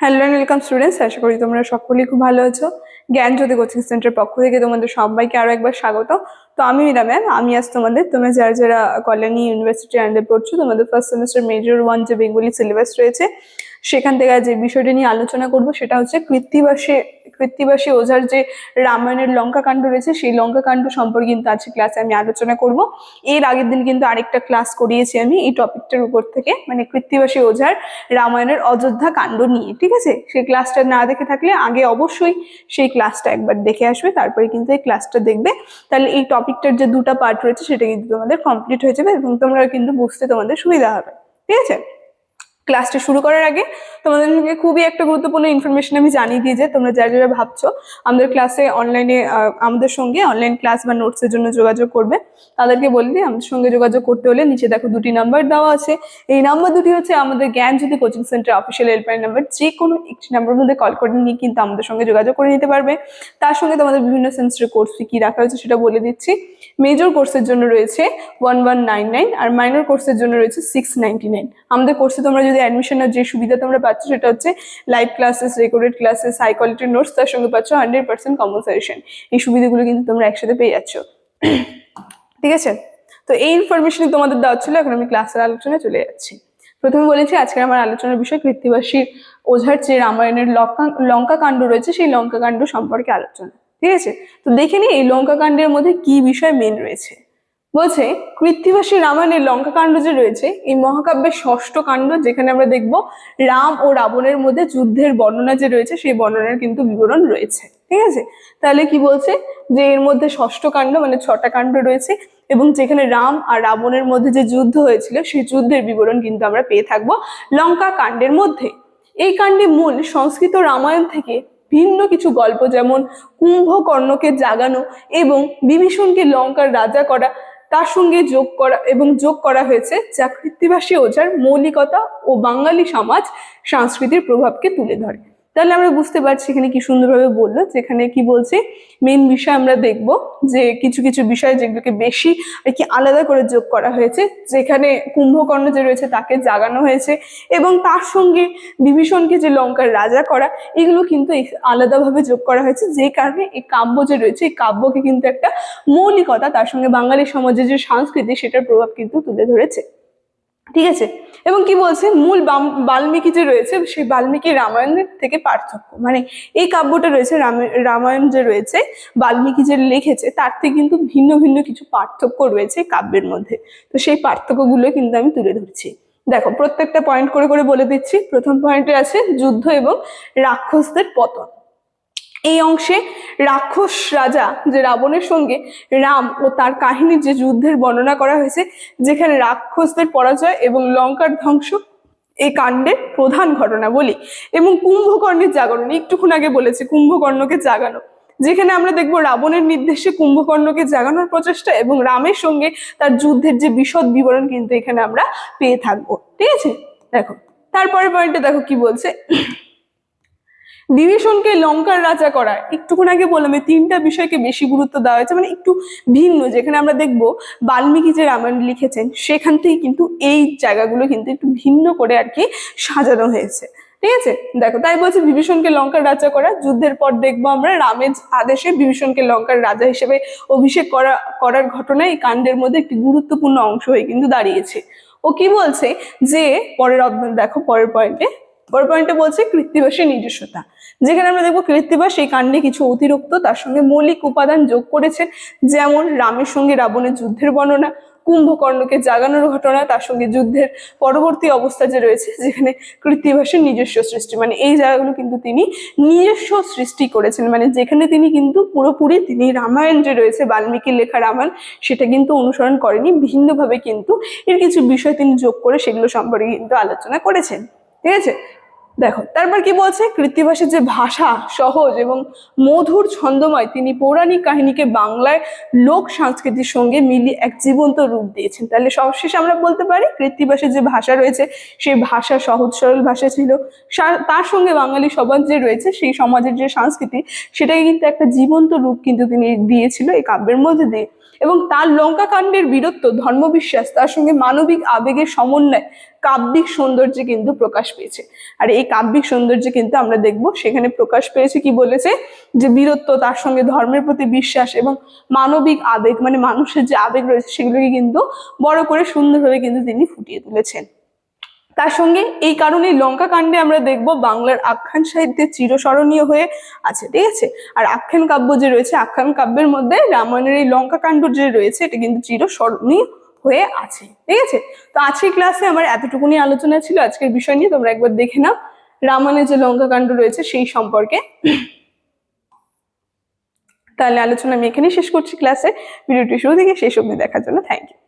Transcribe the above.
Hello and welcome students আশা করি তোমরা সকলেই খুব ভালো আছো। জ্ঞান জ্যোতি কোচিং সেন্টারের পক্ষ থেকে তোমাদের সবাইকে আরও একবার স্বাগত। তো আমি মীরা ম্যাম আমি আজ তোমাদের, তোমরা যারা যারা কল্যাণী ইউনিভার্সিটি আন্ডার পড়ছো, তোমাদের ফার্স্ট সেমিস্টার মেজর ওয়ান যে বেঙ্গলি সিলেবাস রয়েছে সেখান থেকে যে বিষয়টি নিয়ে আলোচনা করব, সেটা হচ্ছে কৃত্তিবাসী কৃত্তিবাসী ওঝার যে রামায়ণের লঙ্কা কাণ্ড রয়েছে, সেই লঙ্কা কাণ্ড সম্পর্কে কিন্তু আজকে ক্লাসে আমি আলোচনা করব। এর আগের দিন কিন্তু আরেকটা ক্লাস করিয়েছি আমি এই টপিকটার উপর থেকে মানে কৃত্তিবাসী ওঝার রামায়ণের অযোধ্যা কাণ্ড নিয়ে, ঠিক আছে? সেই ক্লাসটা না দেখে থাকলে আগে অবশ্যই সেই ক্লাসটা একবার দেখে আসবে, তারপরে কিন্তু এই ক্লাসটা দেখবে। তাহলে এই টপিকটার যে দুটো পার্ট রয়েছে, সেটা কিন্তু তোমাদের কমপ্লিট হয়ে যাবে এবং তোমরা কিন্তু বুঝতে তোমাদের সুবিধা হবে, ঠিক আছে? ক্লাসটা শুরু করার আগে তোমাদের সঙ্গে খুবই একটা গুরুত্বপূর্ণ ইনফরমেশন আমি জানিয়ে দিই যে তোমরা যারা যারা ভাবছ আমাদের ক্লাসে অনলাইনে আমাদের সঙ্গে অনলাইন ক্লাস বা নোটসের জন্য যোগাযোগ করবে, তাদেরকে বললি আমাদের সঙ্গে যোগাযোগ করতে হলে নিচে দেখো দুটি নাম্বার দেওয়া আছে। এই নাম্বার দুটি হচ্ছে আমাদের Gyan Jyoti coaching centre official helpline number যে কোনো একটি নাম্বারের মধ্যে কল করে নিয়ে কিন্তু আমাদের সঙ্গে যোগাযোগ করে নিতে পারবে। তার সঙ্গে তোমাদের বিভিন্ন সেমিস্টার কোর্স কি রাখা হয়েছে সেটা বলে দিচ্ছি। মেজর কোর্সের জন্য রয়েছে ওয়ান ওয়ান নাইন নাইন আর মাইনর কোর্সের জন্য রয়েছে সিক্স নাইনটি নাইন আমাদের কোর্সে তোমরা যদি অ্যাডমিশনের যে সুবিধা তোমরা সেটা হচ্ছে live classes recorded classes high কোয়ালিটির নোটস তার সঙ্গে পাচ্ছ হান্ড্রেড পার্সেন্ট কম্পালসারেশন এই সুবিধাগুলো কিন্তু তোমরা একসাথে পেয়ে যাচ্ছ। ঠিক আছে? তো এই ইনফরমেশনই তোমাদের দেওয়া ছিল, এখন আমি ক্লাসের আলোচনায় চলে যাচ্ছি। প্রথমে বলেছি আজকে আমার আলোচনার বিষয় কৃত্তিবাসী ওঝার যে রামায়ণের লঙ্কা লঙ্কা কাণ্ড রয়েছে, সেই লঙ্কা কাণ্ড সম্পর্কে আলোচনা। ঠিক আছে? তো দেখে নিই, এই লঙ্কা কাণ্ডের মধ্যে কি বিষয় মেন রয়েছে? বলছে, কৃত্তিবাসী রামায়ণের লঙ্কা কাণ্ড যে রয়েছে, এই মহাকাব্যের ষষ্ঠ কাণ্ড, যেখানে আমরা দেখব রাম ও রাবণের মধ্যে যুদ্ধের বর্ণনা যে রয়েছে, সেই বর্ণনার কিন্তু বিবরণ রয়েছে। ঠিক আছে? তাহলে কি বলছে? যে এর মধ্যে ষষ্ঠ কাণ্ড মানে ছটা কাণ্ড রয়েছে, এবং যেখানে রাম আর রাবণের মধ্যে যে যুদ্ধ হয়েছিল, সেই যুদ্ধের বিবরণ কিন্তু আমরা পেয়ে থাকব লঙ্কা কাণ্ডের মধ্যে। এই কাণ্ডে মূল সংস্কৃত রামায়ণ থেকে ভিন্ন কিছু গল্প যেমন কুম্ভকর্ণকে জাগানো এবং বিভীষণকে লঙ্কার রাজা করা তার সঙ্গে যোগ করা এবং যোগ করা হয়েছে যা কৃত্তিবাসী ওঝার মৌলিকতা ও বাঙালি সমাজ সংস্কৃতির প্রভাবকে তুলে ধরে। তাহলে আমরা বুঝতে পারছি এখানে কি সুন্দরভাবে বলল, যেখানে কি বলছে মেন বিষয় আমরা দেখব যে কিছু কিছু বিষয় যেগুলোকে বেশি আর কি আলাদা করে যোগ করা হয়েছে, যেখানে কুম্ভকর্ণ যে রয়েছে তাকে জাগানো হয়েছে এবং তার সঙ্গে বিভীষণকে যে লঙ্কার রাজা করা, এগুলো কিন্তু আলাদাভাবে যোগ করা হয়েছে। যে কারণে এই কাব্য যে রয়েছে, এই কাব্যকে কিন্তু একটা মৌলিকতা, তার সঙ্গে বাঙালি সমাজের যে সংস্কৃতি, সেটার প্রভাব কিন্তু তুলে ধরেছে। ঠিক আছে? এবং কি বলছে? মূল বাল্মীকি যে রয়েছে, সেই বাল্মীকি রামায়ণের থেকে পার্থক্য। মানে এই কাব্যটা রয়েছে রামায়ণ যে রয়েছে, বাল্মীকি যে লিখেছে, তার থেকে কিন্তু ভিন্ন ভিন্ন কিছু পার্থক্য রয়েছে কাব্যের মধ্যে। তো সেই পার্থক্যগুলো কিন্তু আমি তুলে ধরছি। দেখো, প্রত্যেকটা পয়েন্ট করে করে বলে দিচ্ছি। প্রথম পয়েন্টে আছে যুদ্ধ এবং রাক্ষসদের পতন। এই অংশে রাক্ষস রাজা যে রাবণের সঙ্গে রাম ও তার কাহিনীর যে যুদ্ধের বর্ণনা করা হয়েছে, যেখানে রাক্ষসদের পরাজয় এবং লঙ্কার ধ্বংস এই কাণ্ডের প্রধান ঘটনা বলি। এবং কুম্ভকর্ণের জাগরণ একটুক্ষণ আগে বলেছে কুম্ভকর্ণকে জাগানো। যেখানে আমরা দেখব রাবণের নির্দেশে কুম্ভকর্ণকে জাগানোর প্রচেষ্টা এবং রামের সঙ্গে তার যুদ্ধের যে বিশদ বিবরণ কিন্তু এখানে আমরা পেয়ে থাকব। ঠিক আছে? দেখো তারপরে পয়েন্টে দেখো কি বলছে। বিভীষণকে লঙ্কার রাজা করা। একটুক্ষণ আগে বললাম, এই তিনটা বিষয়কে বেশি গুরুত্ব দেওয়া হয়েছে মানে একটু ভিন্ন, যেখানে আমরা দেখব বাল্মীকি যে রামায়ণ লিখেছেন, সেখান থেকে কিন্তু এই জায়গাগুলো কিন্তু একটু ভিন্ন করে আর কি সাজানো হয়েছে। ঠিক আছে? দেখো, তাই বলছে বিভীষণকে লঙ্কার রাজা করা, যুদ্ধের পর দেখব আমরা রামের আদেশে বিভীষণকে লঙ্কার রাজা হিসেবে অভিষেক করা, করার ঘটনা এই কাণ্ডের মধ্যে একটি গুরুত্বপূর্ণ অংশ হয়ে কিন্তু দাঁড়িয়েছে। ও কি বলছে? যে, পরের দেখো পরের পয়েন্টে পরের পয়েন্টে বলছে কৃত্তিবাসের নিজস্বতা। যেখানে আমরা দেখব কৃত্তিবাস এই কাণ্ডে কিছু অতিরিক্ত, তার সঙ্গে মৌলিক উপাদান যোগ করেছেন, যেমন রামের সঙ্গে রাবণের যুদ্ধের বর্ণনা, কুম্ভকর্ণকে জাগানোর ঘটনা, তার সঙ্গে যুদ্ধের পরবর্তী অবস্থা যে রয়েছে, যেখানে কৃত্তিবাসের নিজস্ব সৃষ্টি মানে এই জায়গাগুলো কিন্তু তিনি নিজস্ব সৃষ্টি করেছেন মানে যেখানে তিনি কিন্তু পুরোপুরি তিনি রামায়ণ যে রয়েছে, বাল্মীকির লেখা রামায়ণ, সেটা কিন্তু অনুসরণ করেনি, ভিন্নভাবে কিন্তু এর কিছু বিষয় তিনি যোগ করে সেগুলো সম্পর্কে কিন্তু আলোচনা করেছেন। ঠিক আছে? দেখো, তারপর কি বলছে? কৃত্তিবাসের যে ভাষা সহজ এবং মধুর ছন্দময়, তিনি পৌরাণিক কাহিনীকে বাংলায় লোক সংস্কৃতির সঙ্গে মিলিয়ে এক জীবন্ত রূপ দিয়েছেন। তাহলে সবশেষে আমরা বলতে পারি, কৃত্তিবাসের যে ভাষা রয়েছে, সেই ভাষা সহজ সরল ভাষা ছিল। তার সঙ্গে বাঙালি সমাজ যে রয়েছে, সেই সমাজের যে সংস্কৃতি, সেটাকে কিন্তু একটা জীবন্ত রূপ কিন্তু তিনি দিয়েছিল এই কাব্যের মধ্যে দিয়ে। এবং তার লঙ্কা কাণ্ডের বীরত্ব, ধর্মবিশ্বাস, তার সঙ্গে মানবিক আবেগের সমন্বয় কাব্যিক সৌন্দর্যে কিন্তু প্রকাশ পেয়েছে। আর এই কাব্যিক সৌন্দর্যে কিন্তু আমরা দেখব, সেখানে প্রকাশ পেয়েছে কি বলেছে? যে বীরত্ব, তার সঙ্গে ধর্মের প্রতি বিশ্বাস এবং মানবিক আবেগ মানে মানুষের যে আবেগ রয়েছে সেগুলোকে কিন্তু বড় করে সুন্দরভাবে কিন্তু তিনি ফুটিয়ে তুলেছেন। তার সঙ্গে এই কারণে লঙ্কা কাণ্ডে আমরা দেখব বাংলার আখ্যান সাহিত্যে চিরস্মরণীয় হয়ে আছে, ঠিক আছে? আর আখ্যান কাব্য যে রয়েছে, আখ্যান কাব্যের মধ্যে রামায়ণের এই লঙ্কা কাণ্ড যে রয়েছে, এটা কিন্তু চিরস্মরণীয় হয়ে আছে, ঠিক আছে? তো আজকের ক্লাসে আমার এতটুকুনি আলোচনা ছিল, আজকের বিষয় নিয়ে তোমরা একবার দেখে নাও। রামানের যে লঙ্কাকাণ্ড রয়েছে সেই সম্পর্কে। তাহলে আলোচনা আমি এখানেই শেষ করছি ক্লাসে ভিডিওটি শুরু থেকে শেষ অবধি দেখার জন্য থ্যাংক ইউ